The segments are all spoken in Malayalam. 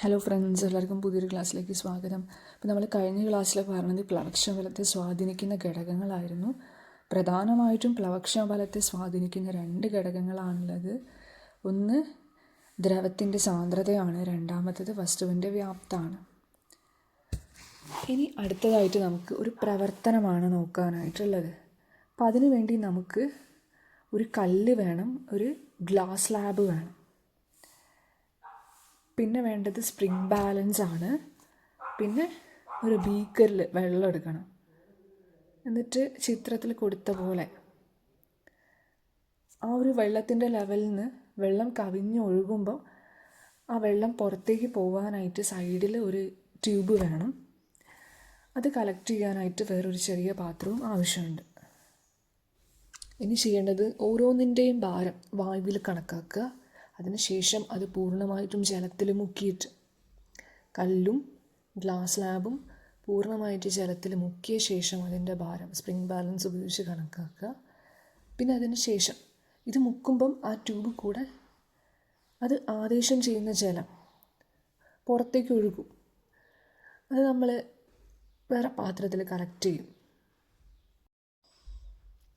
ഹലോ ഫ്രണ്ട്സ് എല്ലാവർക്കും പുതിയൊരു ക്ലാസ്സിലേക്ക് സ്വാഗതം. അപ്പോൾ നമ്മൾ കഴിഞ്ഞ ക്ലാസ്സിൽ പറഞ്ഞത് പ്ലവക്ഷ ബലത്തെ സ്വാധീനിക്കുന്ന ഘടകങ്ങളായിരുന്നു. പ്രധാനമായിട്ടും പ്ലവക്ഷ ബലത്തെ സ്വാധീനിക്കുന്ന രണ്ട് ഘടകങ്ങളാണുള്ളത്. ഒന്ന് ദ്രവത്തിന്റെ സാന്ദ്രതയാണ്. രണ്ടാമത്തത് വസ്തുവിന്റെ വ്യാപ്താണ് ഇനി അടുത്തതായിട്ട് നമുക്ക് ഒരു പ്രവർത്തനമാണ് നോക്കാനായിട്ടുള്ളത്. അപ്പോൾ അതിനുവേണ്ടി നമുക്ക് ഒരു കല്ല് വേണം ഒരു ഗ്ലാസ് ലാബ് വേണം. പിന്നെ വേണ്ടത് സ്പ്രിംഗ് ബാലൻസ് ആണ്. പിന്നെ ഒരു ബീക്കറിൽ വെള്ളം എടുക്കണം. എന്നിട്ട് ചിത്രത്തിൽ കൊടുത്ത പോലെ ആ ഒരു വെള്ളത്തിന്റെ ലെവലിൽ നിന്ന് വെള്ളം കവിഞ്ഞ് ഒഴുകുമ്പോൾ ആ വെള്ളം പുറത്തേക്ക് പോകാനായിട്ട് സൈഡിൽ ഒരു ട്യൂബ് വേണം. അത് കളക്ട് ചെയ്യാനായിട്ട് വേറൊരു ചെറിയ പാത്രവും ആവശ്യമുണ്ട്. ഇനി ചെയ്യേണ്ടത് ഓരോന്നിന്റെയും ഭാരം വായുവിൽ കണക്കാക്കുക. അതിനുശേഷം അത് പൂർണമായിട്ടും ജലത്തിൽ മുക്കിയിട്ട് കല്ലും ഗ്ലാസ് ലാബും പൂർണമായിട്ട് ജലത്തിൽ മുക്കിയ ശേഷം അതിന്റെ ഭാരം സ്പ്രിംഗ് ബാലൻസ് ഉപയോഗിച്ച് കണക്കാക്കുക. പിന്നെ അതിന് ശേഷം ഇത് മുക്കുമ്പം ആ ട്യൂബ് കൂടെ അത് ആദേശം ചെയ്യുന്ന ജലം പുറത്തേക്ക് ഒഴുകും. അത് നമ്മൾ വേറെ പാത്രത്തിൽ കളക്ട് ചെയ്യും.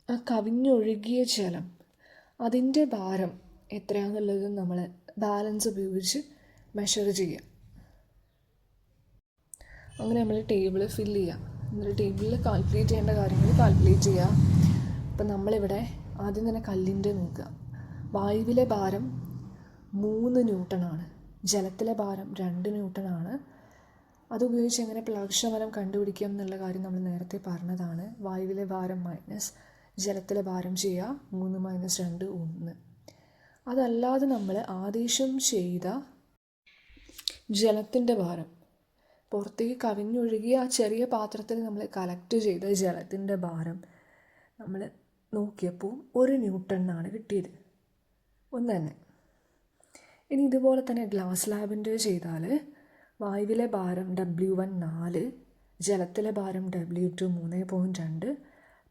ആ കവിഞ്ഞൊഴുകിയ ജലം അതിന്റെ ഭാരം എത്രയാണെന്നുള്ളത് നമ്മൾ ബാലൻസ് ഉപയോഗിച്ച് മെഷർ ചെയ്യുക അങ്ങനെ നമ്മൾ ടേബിൾ ഫില്ല് ചെയ്യുക എന്നിട്ട് ടേബിളിൽ കാൽക്കുലേറ്റ് ചെയ്യേണ്ട കാര്യങ്ങൾ കാൽക്കുലേറ്റ് ചെയ്യുക അപ്പം നമ്മളിവിടെ ആദ്യം തന്നെ കല്ലിന്റെ നോക്കുക. വായുവിലെ ഭാരം മൂന്ന് ന്യൂട്ടണാണ് ജലത്തിലെ ഭാരം രണ്ട് ന്യൂട്ടണാണ് അതുപയോഗിച്ച് എങ്ങനെ പ്ലാക്ഷമരം കണ്ടുപിടിക്കാം എന്നുള്ള കാര്യം നമ്മൾ നേരത്തെ പറഞ്ഞതാണ്. വായുവിലെ ഭാരം മൈനസ് ജലത്തിലെ ഭാരം ചെയ്യുക മൂന്ന് മൈനസ് രണ്ട് ഒന്ന്. അതല്ലാതെ നമ്മൾ ആദേശം ചെയ്ത ജലത്തിന്റെ ഭാരം. പുറത്തേക്ക് കവിഞ്ഞൊഴുകിയ ആ ചെറിയ പാത്രത്തിൽ നമ്മൾ കളക്ട് ചെയ്ത ജലത്തിന്റെ ഭാരം നമ്മൾ നോക്കിയപ്പോൾ ഒരു ന്യൂട്ടണ്ണാണ് കിട്ടിയത്. ഒന്ന് തന്നെ. ഇനി ഇതുപോലെ തന്നെ ഗ്ലാസ് ലാബിന്റെ ചെയ്താൽ വായുവിലെ ഭാരം ഡബ്ല്യു വൺ നാല് ജലത്തിലെ ഭാരം ഡബ്ല്യു ടു മൂന്ന് പോയിന്റ് രണ്ട്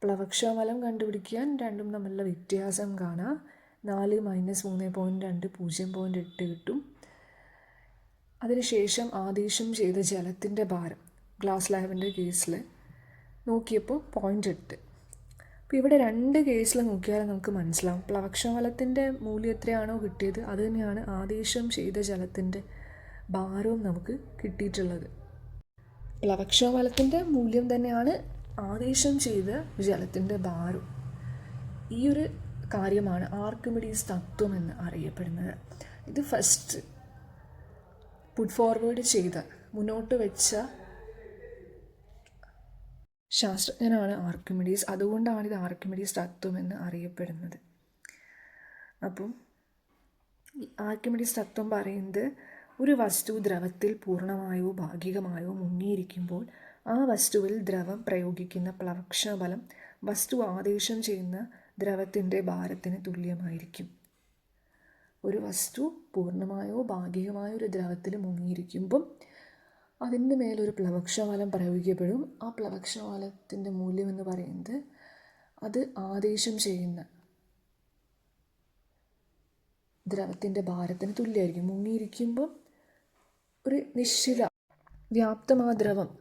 പ്ലവക്ഷമലം കണ്ടുപിടിക്കാൻ രണ്ടും തമ്മിലുള്ള വ്യത്യാസം കാണാം. നാല് മൈനസ് മൂന്ന് പോയിന്റ് രണ്ട് പൂജ്യം പോയിന്റ് എട്ട് കിട്ടും. അതിനുശേഷം ആദേശം ചെയ്ത ജലത്തിന്റെ ഭാരം ഗ്ലാസ് ലാബിന്റെ കേസിൽ നോക്കിയപ്പോൾ പോയിന്റ് എട്ട്. അപ്പോൾ ഇവിടെ രണ്ട് കേസിൽ നോക്കിയാൽ നമുക്ക് മനസ്സിലാവും. പ്ലവക്ഷമലത്തിന്റെ മൂല്യം എത്രയാണോ കിട്ടിയത് അത് തന്നെയാണ് ആദേശം ചെയ്ത ജലത്തിന്റെ ഭാരവും നമുക്ക് കിട്ടിയിട്ടുള്ളത്. പ്ലവക്ഷമലത്തിന്റെ മൂല്യം തന്നെയാണ് ആദേശം ചെയ്ത ജലത്തിന്റെ ഭാരം. ഈ ഒരു കാര്യമാണ് ആർക്കിമിഡീസ് തത്വം എന്ന് അറിയപ്പെടുന്നത്. ഇത് ഫസ്റ്റ് പുഡ് ഫോർവേഡ് ചെയ്ത മുന്നോട്ട് വെച്ച ശാസ്ത്രജ്ഞനാണ് ആർക്കിമിഡീസ്. അതുകൊണ്ടാണ് ഇത് ആർക്കിമിഡീസ് തത്വം എന്ന് അറിയപ്പെടുന്നത്. അപ്പം ആർക്കിമിഡീസ് തത്വം പറയുന്നത് ഒരു വസ്തു ദ്രവത്തിൽ പൂർണമായോ ഭാഗികമായോ മുങ്ങിയിരിക്കുമ്പോൾ ആ വസ്തുവിൽ ദ്രവം പ്രയോഗിക്കുന്ന പ്ലവക്ഷബലം വസ്തു ആദേശം ചെയ്യുന്ന ദ്രവത്തിന്റെ ഭാരത്തിന് തുല്യമായിരിക്കും. ഒരു വസ്തു പൂർണമായോ ഭാഗികമായോ ഒരു ദ്രവത്തിൽ മുങ്ങിയിരിക്കുമ്പം അതിന്റെ മേലൊരു പ്ലവക്ഷവാലം പ്രയോഗിക്കപ്പെടും. ആ പ്ലവക്ഷവാലത്തിന്റെ മൂല്യം എന്ന് പറയുന്നത് അത് ആദേശം ചെയ്യുന്ന ദ്രവത്തിന്റെ ഭാരത്തിന് തുല്യമായിരിക്കും. മുങ്ങിയിരിക്കുമ്പം ഒരു നിശ്ചിത വ്യാപ്തമാ ദ്രവം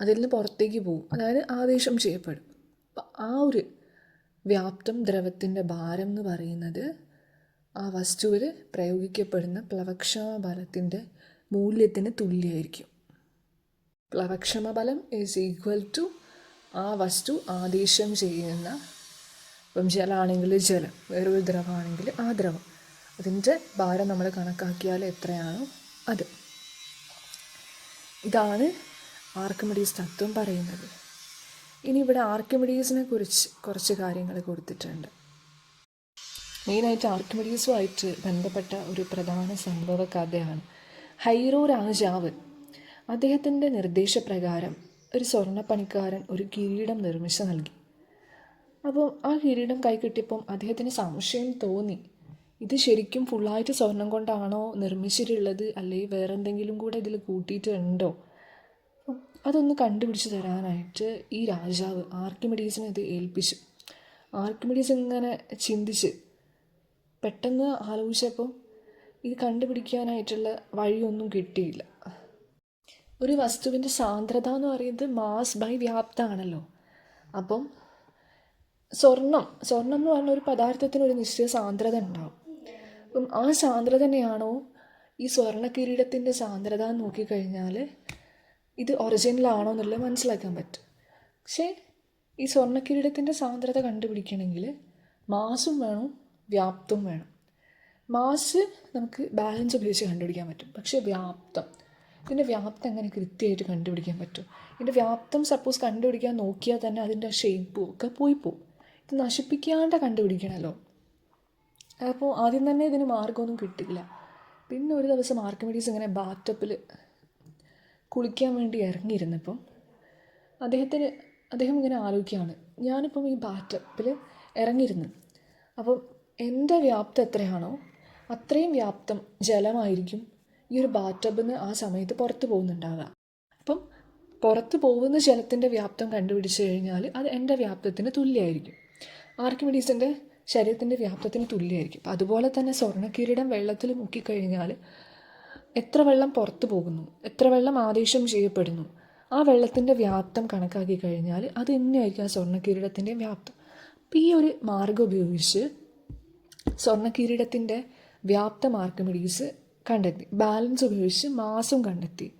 അതിൽ നിന്ന് പുറത്തേക്ക് പോകും. അതായത് ആദേശം ചെയ്യപ്പെടും. അപ്പം ആ ഒരു വ്യാപ്തം ദ്രവത്തിന്റെ ഭാരം എന്ന് പറയുന്നത് ആ വസ്തുവിൽ പ്രയോഗിക്കപ്പെടുന്ന പ്ലവക്ഷമ ബലത്തിന്റെ മൂല്യത്തിന് തുല്യമായിരിക്കും. പ്ലവക്ഷമ ബലം ഈസ് ഈക്വൽ ടു ആ വസ്തു ആദേശം ചെയ്യുന്ന ഇപ്പം ജലമാണെങ്കിൽ ജലം വേറൊരു ദ്രവമാണെങ്കിൽ ആ ദ്രവം. അതിന്റെ ഭാരം നമ്മൾ കണക്കാക്കിയാൽ എത്രയാണോ അത്. ഇതാണ് ആർക്കിമിഡീസ് തത്വം പറയുന്നത്. ഇനി ഇവിടെ ആർക്കിമിഡീസിനെ കുറിച്ച് കുറച്ച് കാര്യങ്ങൾ കൊടുത്തിട്ടുണ്ട്. മെയിനായിട്ട് ആർക്കിമിഡീസുമായിട്ട് ബന്ധപ്പെട്ട ഒരു പ്രധാന സംഭവ കഥയാണ്. ഹൈറോ രാജാവ് അദ്ദേഹത്തിന്റെ നിർദ്ദേശപ്രകാരം ഒരു സ്വർണപ്പണിക്കാരൻ ഒരു കിരീടം നിർമ്മിച്ച് നൽകി. അപ്പോൾ ആ കിരീടം കൈ കിട്ടിയപ്പം അദ്ദേഹത്തിന് സംശയം തോന്നി. ഇത് ശരിക്കും ഫുള്ളായിട്ട് സ്വർണം കൊണ്ടാണോ നിർമ്മിച്ചിട്ടുള്ളത്? അല്ലെങ്കിൽ വേറെന്തെങ്കിലും കൂടെ ഇതിൽ കൂട്ടിയിട്ടുണ്ടോ? അതൊന്ന് കണ്ടുപിടിച്ച് തരാനായിട്ട് ഈ രാജാവ് ആർക്കിമിഡീസിനെ ഇത് ഏൽപ്പിച്ചു. ആർക്കിമിഡീസ് ഇങ്ങനെ ചിന്തിച്ച് പെട്ടെന്ന് ആലോചിച്ചപ്പോൾ ഇത് കണ്ടുപിടിക്കാനായിട്ടുള്ള വഴിയൊന്നും കിട്ടിയില്ല. ഒരു വസ്തുവിന്റെ സാന്ദ്രത എന്ന് പറയുന്നത് മാസ് ബൈ വ്യാപ്തമാണല്ലോ അപ്പം സ്വർണം സ്വർണം എന്ന് പറഞ്ഞ ഒരു പദാർത്ഥത്തിന് ഒരു നിശ്ചിത സാന്ദ്രത ഉണ്ടാവും. അപ്പം ആ സാന്ദ്രത തന്നെയാണോ ഈ സ്വർണ കിരീടത്തിന്റെ സാന്ദ്രത നോക്കിക്കഴിഞ്ഞാൽ ഇത് ഒറിജിനൽ ആണോ എന്നുള്ളത് മനസ്സിലാക്കാൻ പറ്റും. പക്ഷേ ഈ സ്വർണക്കിരീടത്തിന്റെ സാന്ദ്രത കണ്ടുപിടിക്കണമെങ്കിൽ മാസും വേണം വ്യാപ്തവും വേണം. മാസ് നമുക്ക് ബാലൻസ് ഉപയോഗിച്ച് കണ്ടുപിടിക്കാൻ പറ്റും. പക്ഷേ വ്യാപ്തം. ഇതിന്റെ വ്യാപ്തം എങ്ങനെ കൃത്യമായിട്ട് കണ്ടുപിടിക്കാൻ പറ്റും? ഇതിന്റെ വ്യാപ്തം സപ്പോസ് കണ്ടുപിടിക്കാൻ നോക്കിയാൽ തന്നെ അതിന്റെ ഷേപ്പും ഒക്കെ പോയി പോകും ഇത് നശിപ്പിക്കാണ്ട് കണ്ടുപിടിക്കണമല്ലോ അപ്പോൾ ആദ്യം തന്നെ ഇതിന് മാർഗമൊന്നും കിട്ടില്ല പിന്നെ ഒരു ദിവസം ആർക്കിമിഡീസ് ഇങ്ങനെ ബാറ്റപ്പിൽ കുളിക്കാൻ വേണ്ടി ഇറങ്ങിയിരുന്നപ്പം അദ്ദേഹത്തിന് അദ്ദേഹം ഇങ്ങനെ ആലോചിക്കുകയാണ് ഞാനിപ്പം ഈ ബാറ്റപ്പിൽ ഇറങ്ങിയിരുന്നു. അപ്പം എന്റെ വ്യാപ്തം എത്രയാണോ അത്രയും വ്യാപ്തം ജലമായിരിക്കും ഈ ഒരു ബാറ്റബിൽ നിന്ന് ആ സമയത്ത് പുറത്ത് പോകുന്നുണ്ടാവുക. അപ്പം പുറത്ത് പോകുന്ന ജലത്തിന്റെ വ്യാപ്തം കണ്ടുപിടിച്ച് കഴിഞ്ഞാൽ അത് എന്റെ വ്യാപ്തത്തിന് തുല്യമായിരിക്കും. ആർക്കിമിഡീസിന്റെ ശരീരത്തിന്റെ വ്യാപ്തത്തിന് തുല്യമായിരിക്കും. അതുപോലെ തന്നെ സ്വർണക്കിരീടം വെള്ളത്തിൽ മുക്കിക്കഴിഞ്ഞാൽ എത്ര വെള്ളം പുറത്തു പോകുന്നു? എത്ര വെള്ളം ആദേശം ചെയ്യപ്പെടുന്നു? ആ വെള്ളത്തിന്റെ വ്യാപ്തം കണക്കാക്കി കഴിഞ്ഞാൽ അത് തന്നെയായിരിക്കും ആ സ്വർണക്കിരീടത്തിന്റെ വ്യാപ്തം. അപ്പം ഈ ഒരു മാർഗം ഉപയോഗിച്ച് സ്വർണക്കിരീടത്തിന്റെ വ്യാപ്ത ആർക്കിമിഡീസ് കണ്ടെത്തി. ബാലൻസ് ഉപയോഗിച്ച് മാസം കണ്ടെത്തി.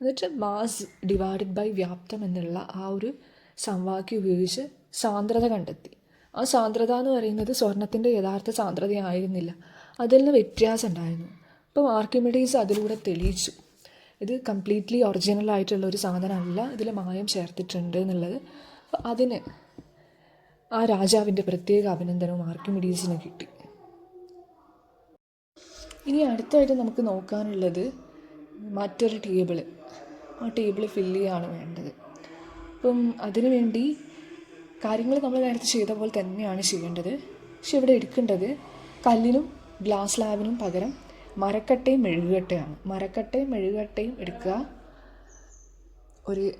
എന്നിട്ട് മാസ് ഡിവൈഡഡ് ബൈ വ്യാപ്തം എന്നുള്ള ആ ഒരു സമവാക്യം ഉപയോഗിച്ച് സാന്ദ്രത കണ്ടെത്തി. ആ സാന്ദ്രത എന്ന് പറയുന്നത് സ്വർണത്തിന്റെ യഥാർത്ഥ സാന്ദ്രതയായിരുന്നില്ല. അതിൽ നിന്ന് വ്യത്യാസം ഉണ്ടായിരുന്നു. അപ്പം ആർക്കിമിഡീസ് അതിലൂടെ തെളിയിച്ചു. ഇത് കംപ്ലീറ്റ്ലി ഒറിജിനൽ ആയിട്ടുള്ള ഒരു സാധനമല്ല. ഇതിൽ മായം ചേർത്തിട്ടുണ്ട് എന്നുള്ളത്. അപ്പോൾ അതിന് ആ രാജാവിന്റെ പ്രത്യേക അഭിനന്ദനവും ആർക്കിമിഡീസിന് കിട്ടി. ഇനി അടുത്തായിട്ട് നമുക്ക് നോക്കാനുള്ളത് മറ്റൊരു ടേബിൾ ആ ടേബിൾ ഫില്ല് ചെയ്യാണ് വേണ്ടത്. അപ്പം അതിനുവേണ്ടി കാര്യങ്ങൾ നമ്മൾ നേരത്തെ ചെയ്ത പോലെ തന്നെയാണ് ചെയ്യേണ്ടത്. പക്ഷെ ഇവിടെ എടുക്കേണ്ടത് കല്ലിനും ഗ്ലാസ് ലാബിനും പകരം മരക്കട്ടയും മെഴുകുകട്ടയാണ് മരക്കട്ടയും മെഴുകട്ടയും എടുക്കുക. ഒരു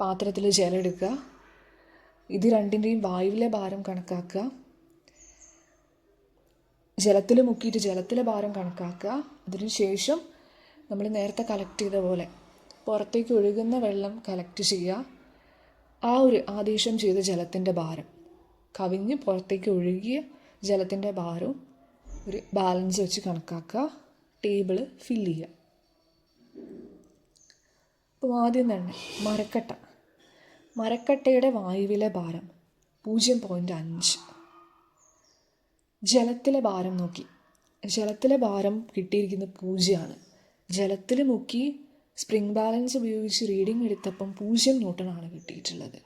പാത്രത്തിൽ ജലം എടുക്കുക. ഇത് രണ്ടിന്റെയും വായുവിലെ ഭാരം കണക്കാക്കുക. ജലത്തിൽ മുക്കിയിട്ട് ജലത്തിലെ ഭാരം കണക്കാക്കുക. അതിനുശേഷം നമ്മൾ നേരത്തെ കളക്ട് ചെയ്ത പോലെ പുറത്തേക്ക് ഒഴുകുന്ന വെള്ളം കളക്ട് ചെയ്യുക. ആ ഒരു ആദേശം ചെയ്ത ജലത്തിന്റെ ഭാരം. കവിഞ്ഞ് പുറത്തേക്ക് ഒഴുകിയ ജലത്തിന്റെ ഭാരവും ഒരു ബാലൻസ് വെച്ച് കണക്കാക്കുക ടേബിൾ ഫില്ല് ചെയ്യുക അപ്പോൾ ആദ്യം തന്നെ മരക്കട്ട. മരക്കട്ടയുടെ വായുവിലെ ഭാരം പൂജ്യം പോയിന്റ് അഞ്ച്. ജലത്തിലെ ഭാരം നോക്കി. ജലത്തിലെ ഭാരം കിട്ടിയിരിക്കുന്നത് പൂജ്യമാണ്. ജലത്തിൽ മുക്കി സ്പ്രിംഗ് ബാലൻസ് ഉപയോഗിച്ച് റീഡിംഗ് എടുത്തപ്പം പൂജ്യം ന്യൂട്ടണാണ് കിട്ടിയിട്ടുള്ളത്.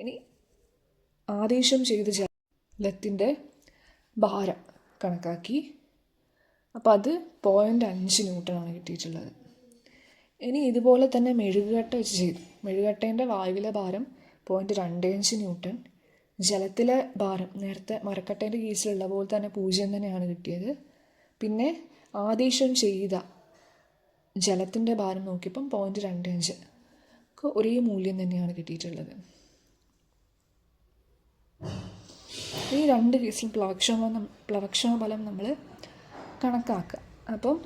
ഇനി ആദേശം ചെയ്ത ജലത്തിന്റെ ഭാരം കണക്കാക്കി. അപ്പോൾ അത് പോയിന്റ് അഞ്ച് ന്യൂട്ടണാണ് കിട്ടിയിട്ടുള്ളത്. ഇനി ഇതുപോലെ തന്നെ മെഴുകുകട്ട വെച്ച് ചെയ്തു. മെഴുകട്ടേന്റെ വായുവിലെ ഭാരം പോയിന്റ് രണ്ട് അഞ്ച് ന്യൂട്ടൺ ജലത്തിലെ ഭാരം നേരത്തെ മരക്കട്ടേന്റെ കേസിലുള്ള പോലെ തന്നെ പൂജ്യം തന്നെയാണ് കിട്ടിയത്. പിന്നെ ആദേശം ചെയ്ത ജലത്തിന്റെ ഭാരം നോക്കിയപ്പം പോയിന്റ് രണ്ട് അഞ്ച് ഒരേ മൂല്യം തന്നെയാണ് കിട്ടിയിട്ടുള്ളത്. ഈ രണ്ട് കേസിലും പ്ലവക്ഷോഭം ഫലം നമ്മൾ കണക്കാക്കുക അപ്പം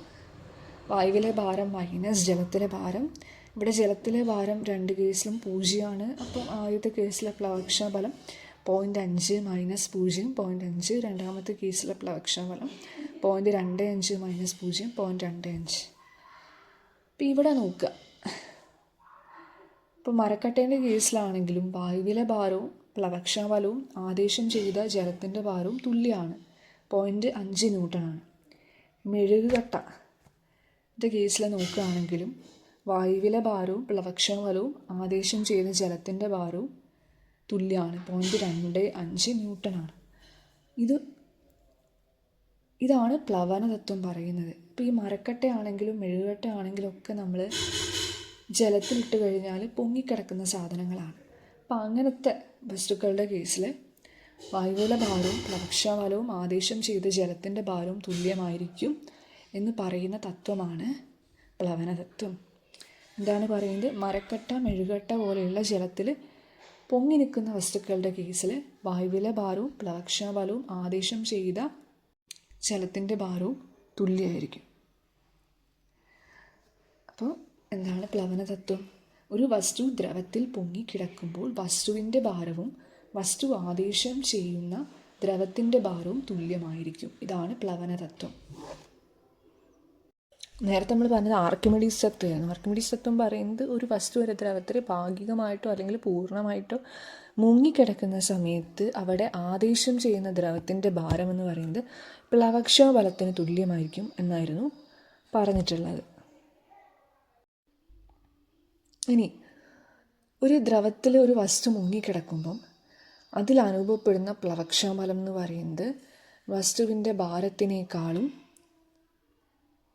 വായുവിലെ ഭാരം മൈനസ് ജലത്തിലെ ഭാരം. ഇവിടെ ജലത്തിലെ ഭാരം രണ്ട് കേസിലും പൂജ്യമാണ്. അപ്പം ആദ്യത്തെ കേസിലെ പ്ലവക്ഷമ ഫലം പോയിന്റ് അഞ്ച് മൈനസ് പൂജ്യം പോയിന്റ് അഞ്ച്. രണ്ടാമത്തെ കേസിലെ പ്ലവക്ഷമ ഫലം പോയിന്റ് രണ്ട് അഞ്ച് മൈനസ് പൂജ്യം പോയിന്റ് രണ്ട് അഞ്ച്. ഇപ്പം ഇവിടെ നോക്കുക ഇപ്പോൾ മരക്കട്ടേന്റെ കേസിലാണെങ്കിലും വായുവിലെ ഭാരവും പ്ലവക്ഷാബലവും ആദേശം ചെയ്ത ജലത്തിന്റെ ഭാരവും തുല്യമാണ്. പോയിന്റ് അഞ്ച് ന്യൂട്ടണാണ് മെഴുകുകട്ട. ന്റെ കേസിൽ നോക്കുകയാണെങ്കിലും വായുവിലെ ഭാരവും പ്ലവക്ഷാബലവും ആദേശം ചെയ്ത ജലത്തിന്റെ ഭാരവും തുല്യമാണ്. പോയിന്റ് രണ്ട് അഞ്ച് ന്യൂട്ടണാണ് ഇത് ഇതാണ് പ്ലവന തത്വം പറയുന്നത്. ഇപ്പോൾ ഈ മരക്കട്ടയാണെങ്കിലും മെഴുകട്ടയാണെങ്കിലും ഒക്കെ നമ്മൾ ജലത്തിലിട്ട് കഴിഞ്ഞാൽ പൊങ്ങിക്കിടക്കുന്ന സാധനങ്ങളാണ്. അപ്പം അങ്ങനത്തെ വസ്തുക്കളുടെ കേസിൽ വായുവിലെ ഭാരവും പ്ലവക്ഷബലവും ആദേശം ചെയ്ത ജലത്തിന്റെ ഭാരവും തുല്യമായിരിക്കും എന്ന് പറയുന്ന തത്വമാണ് പ്ലവന തത്വം എന്താണ് പറയുന്നത്? മരക്കട്ട മെഴുകട്ട പോലെയുള്ള ജലത്തിൽ പൊങ്ങി നിൽക്കുന്ന വസ്തുക്കളുടെ കേസിൽ വായുവിലെ ഭാരവും പ്ലവക്ഷബലവും ആദേശം ചെയ്ത ജലത്തിന്റെ ഭാരവും തുല്യമായിരിക്കും. അപ്പോൾ എന്താണ് പ്ലവനതത്വം? ഒരു വസ്തു ദ്രവത്തിൽ പൊങ്ങിക്കിടക്കുമ്പോൾ വസ്തുവിന്റെ ഭാരവും വസ്തു ആദേശം ചെയ്യുന്ന ദ്രവത്തിന്റെ ഭാരവും തുല്യമായിരിക്കും. ഇതാണ് പ്ലവന തത്വം നേരത്തെ നമ്മൾ പറഞ്ഞത് ആർക്കിമിഡീസ് തത്വമാണ് ആർക്കിമിഡീസ് തത്വം പറയുന്നത് ഒരു വസ്തു ഒരു ദ്രവത്തിൽ ഭാഗികമായിട്ടോ അല്ലെങ്കിൽ പൂർണമായിട്ടോ മുങ്ങിക്കിടക്കുന്ന സമയത്ത് അവിടെ ആദേശം ചെയ്യുന്ന ദ്രവത്തിന്റെ ഭാരം എന്ന് പറയുന്നത് പ്ലവക്ഷ ബലത്തിന് തുല്യമായിരിക്കും എന്നായിരുന്നു പറഞ്ഞിട്ടുള്ളത്. ഇനി ഒരു ദ്രവത്തിൽ ഒരു വസ്തു മുങ്ങിക്കിടക്കുമ്പം അതിൽ അനുഭവപ്പെടുന്ന പ്ലവക്ഷാബലം എന്ന് പറയുന്നത് വസ്തുവിന്റെ ഭാരത്തിനേക്കാളും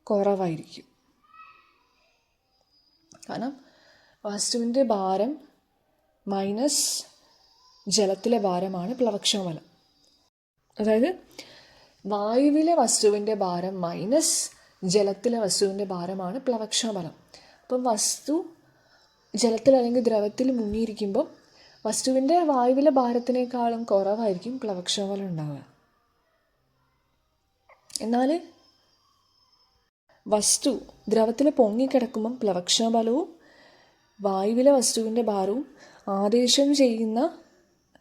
കുറവായിരിക്കും. കാരണം വസ്തുവിന്റെ ഭാരം മൈനസ് ജലത്തിലെ ഭാരമാണ് പ്ലവക്ഷമബലം അതായത് വായുവിലെ വസ്തുവിന്റെ ഭാരം മൈനസ് ജലത്തിലെ വസ്തുവിന്റെ ഭാരമാണ് പ്ലവക്ഷമബലം അപ്പം വസ്തു ജലത്തിൽ അല്ലെങ്കിൽ ദ്രവത്തിൽ മുങ്ങിയിരിക്കുമ്പോൾ വസ്തുവിന്റെ വായുവിലെ ഭാരത്തിനേക്കാളും കുറവായിരിക്കും പ്ലവക്ഷമബലം ഉണ്ടാവുക. എന്നാൽ വസ്തു ദ്രവത്തിൽ പൊങ്ങിക്കിടക്കുമ്പം പ്ലവക്ഷോബലവും വായുവിലെ വസ്തുവിന്റെ ഭാരവും ആദേശം ചെയ്യുന്ന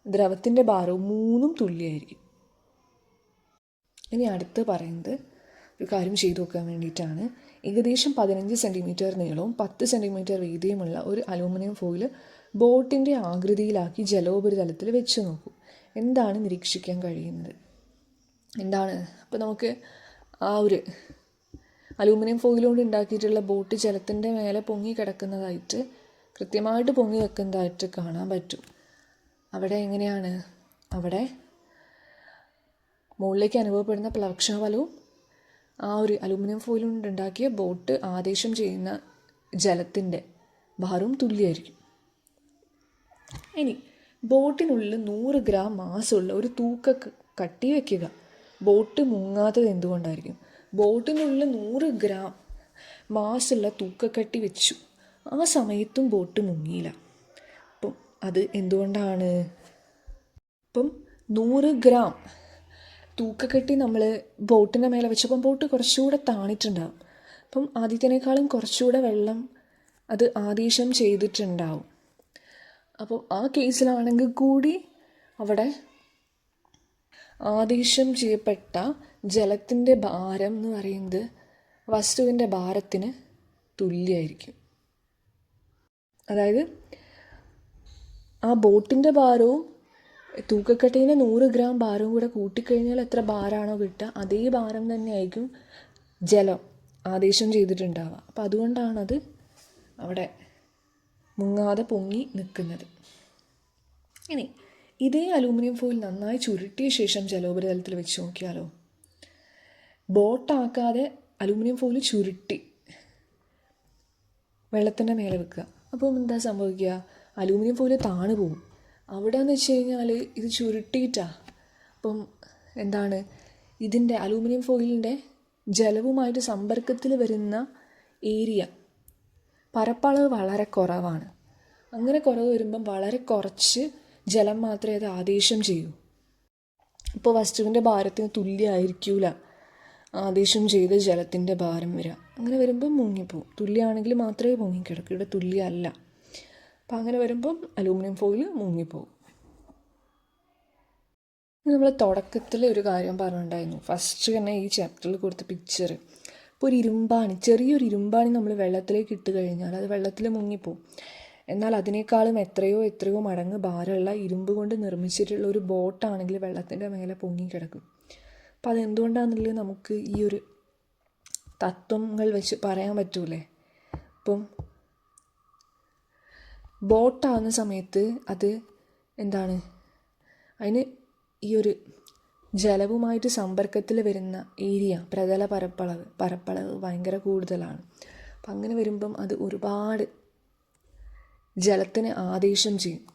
ദ്രവത്തിന്റെ ഭാരവും മൂന്നും തുല്യമായിരിക്കും. ഇനി അടുത്ത് പറയുന്നത് ഒരു കാര്യം ചെയ്തു നോക്കാൻ വേണ്ടിയിട്ടാണ്. ഏകദേശം പതിനഞ്ച് സെന്റിമീറ്റർ നീളവും പത്ത് സെന്റിമീറ്റർ വീതിയുമുള്ള ഒരു അലൂമിനിയം ഫോയിൽ ബോട്ടിന്റെ ആകൃതിയിലാക്കി ജലോപരിതലത്തിൽ വെച്ച് നോക്കൂ. എന്താണ് നിരീക്ഷിക്കാൻ കഴിയുന്നത്? എന്താണ്? അപ്പോൾ നമുക്ക് ആ ഒരു അലൂമിനിയം ഫോയിൽ കൊണ്ട് ഉണ്ടാക്കിയിട്ടുള്ള ബോട്ട് ജലത്തിന്റെ മേലെ പൊങ്ങി കിടക്കുന്നതായിട്ട് കൃത്യമായിട്ട് പൊങ്ങി വെക്കുന്നതായിട്ട് കാണാൻ പറ്റും. അവിടെ എങ്ങനെയാണ്? അവിടെ മുകളിലേക്ക് അനുഭവപ്പെടുന്ന പ്ലവക്ഷബലവും ആ ഒരു അലുമിനിയം ഫോയിൽ കൊണ്ട് ഉണ്ടാക്കിയ ബോട്ട് ആദേശം ചെയ്യുന്ന ജലത്തിന്റെ ഭാരവും തുല്യമായിരിക്കും. ഇനി ബോട്ടിനുള്ളിൽ നൂറ് ഗ്രാം മാസമുള്ള ഒരു തൂക്ക കട്ടി വയ്ക്കുക ബോട്ട് മുങ്ങാത്തത് എന്തുകൊണ്ടായിരിക്കും? ബോട്ടിനുള്ളിൽ നൂറ് ഗ്രാം മാസമുള്ള തൂക്കക്കട്ടി വെച്ചു. ആ സമയത്തും ബോട്ട് മുങ്ങിയില്ല. അപ്പം അത് എന്തുകൊണ്ടാണ്? ഇപ്പം നൂറ് ഗ്രാം തൂക്കക്കെട്ടി നമ്മൾ ബോട്ടിന്റെ മേലെ വെച്ചപ്പം ബോട്ട് കുറച്ചുകൂടെ താണിട്ടുണ്ടാവും. അപ്പം ആദ്യത്തിനേക്കാളും കുറച്ചുകൂടെ വെള്ളം അത് ആദേശം ചെയ്തിട്ടുണ്ടാവും. അപ്പം ആ കേസിലാണെങ്കിൽ കൂടി അവിടെ ആദേശം ചെയ്യപ്പെട്ട ജലത്തിന്റെ ഭാരം എന്ന് പറയുന്നത് വസ്തുവിന്റെ ഭാരത്തിന് തുല്യമായിരിക്കും. അതായത് ആ ബോട്ടിന്റെ ഭാരവും തൂക്കക്കട്ടീന്റെ നൂറ് ഗ്രാം ഭാരവും കൂടെ കൂട്ടിക്കഴിഞ്ഞാൽ എത്ര ഭാരമാണോ കിട്ടുക? അതേ ഭാരം തന്നെയായിരിക്കും ജലം ആദേശം ചെയ്തിട്ടുണ്ടാവുക. അപ്പം അതുകൊണ്ടാണത് അവിടെ മുങ്ങാതെ പൊങ്ങി നിൽക്കുന്നത്. ഇനി ഇതേ അലൂമിനിയം ഫോയിൽ നന്നായി ചുരുട്ടിയ ശേഷം ജലോപരിതലത്തിൽ വെച്ച് നോക്കിയാലോ? ബോട്ടാക്കാതെ അലൂമിനിയം ഫോയിൽ ചുരുട്ടി വെള്ളത്തിന്റെ മേലെ വെക്കുക. അപ്പം എന്താ സംഭവിക്കുക? അലൂമിനിയം ഫോയിൽ താണു പോകും. അവിടെ എന്ന് വെച്ച് കഴിഞ്ഞാൽ ഇത് ചുരുട്ടിയിട്ടാ. അപ്പം എന്താണ്? ഇതിന്റെ അലൂമിനിയം ഫോയിലിന്റെ ജലവുമായിട്ട് സമ്പർക്കത്തിൽ വരുന്ന ഏരിയ പരപ്പളവ് വളരെ കുറവാണ്. അങ്ങനെ കുറവ് വരുമ്പം വളരെ കുറച്ച് ജലം മാത്രമേ അത് ആദേശം ചെയ്യൂ. ഇപ്പോൾ വസ്തുവിന്റെ ഭാരത്തിന് തുല്യമായിരിക്കൂല ആദേശം ചെയ്ത് ജലത്തിന്റെ ഭാരം വരിക അങ്ങനെ വരുമ്പം മുങ്ങിപ്പോവും. തുല്യമാണെങ്കിൽ മാത്രമേ മുങ്ങിക്കിടക്കൂ. ഇവിടെ തുല്യമല്ല അപ്പം അങ്ങനെ വരുമ്പം അലൂമിനിയം ഫോയിൽ മുങ്ങിപ്പോകും. നമ്മൾ തുടക്കത്തിൽ ഒരു കാര്യം പറഞ്ഞിട്ടുണ്ടായിരുന്നു. ഫസ്റ്റ് തന്നെ ഈ ചാപ്റ്ററിൽ കൊടുത്ത പിക്ചർ ഇപ്പോൾ ഒരു ഇരുമ്പാണി ചെറിയൊരു ഇരുമ്പാണി നമ്മൾ വെള്ളത്തിലേക്ക് ഇട്ട് കഴിഞ്ഞാൽ അത് വെള്ളത്തിൽ മുങ്ങിപ്പോവും എന്നാൽ അതിനേക്കാളും എത്രയോ എത്രയോ മടങ്ങ് ഭാരമുള്ള ഇരുമ്പ് കൊണ്ട് നിർമ്മിച്ചിട്ടുള്ള ഒരു ബോട്ടാണെങ്കിൽ വെള്ളത്തിന്റെ മേലെ പൊങ്ങിക്കിടക്കും. അപ്പോൾ അതെന്തുകൊണ്ടാണെന്നുള്ളത് നമുക്ക് ഈ ഒരു തത്വങ്ങൾ വെച്ച് പറയാൻ പറ്റൂലേ? ഇപ്പം ബോട്ടാകുന്ന സമയത്ത് അത് എന്താണ്? അതിന് ഈ ഒരു ജലവുമായിട്ട് സമ്പർക്കത്തിൽ വരുന്ന ഏരിയ പ്രതല പരപ്പളവ് പരപ്പളവ് ഭയങ്കര കൂടുതലാണ്. അപ്പം അങ്ങനെ വരുമ്പം അത് ഒരുപാട് ജലത്തിന് ആദേശം ചെയ്യും.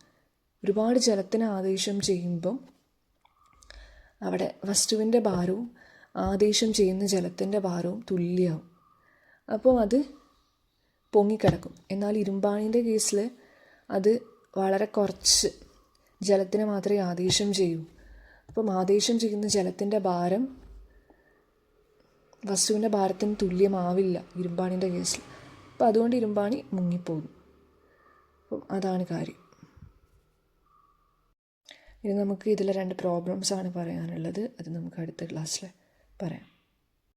ഒരുപാട് ജലത്തിന് ആദേശം ചെയ്യുമ്പം അവിടെ വസ്തുവിന്റെ ഭാരവും ആദേശം ചെയ്യുന്ന ജലത്തിന്റെ ഭാരവും തുല്യമാവും അപ്പോൾ അത് പൊങ്ങിക്കിടക്കും. എന്നാൽ ഇരുമ്പാണിന്റെ കേസിൽ അത് വളരെ കുറച്ച് ജലത്തിന് മാത്രമേ ആദേശം ചെയ്യൂ. അപ്പം ആദേശം ചെയ്യുന്ന ജലത്തിന്റെ ഭാരം വസ്തുവിന്റെ ഭാരത്തിന് തുല്യമാവില്ല ഇരുമ്പാണിന്റെ കേസിൽ. അപ്പം അതുകൊണ്ട് ഇരുമ്പാണി മുങ്ങിപ്പോകും. അപ്പം അതാണ് കാര്യം. ഇനി നമുക്ക് ഇതിലെ രണ്ട് പ്രോബ്ലംസ് ആണ് പറയാനുള്ളത്. അത് നമുക്ക് അടുത്ത ക്ലാസ്സിൽ പറയാം.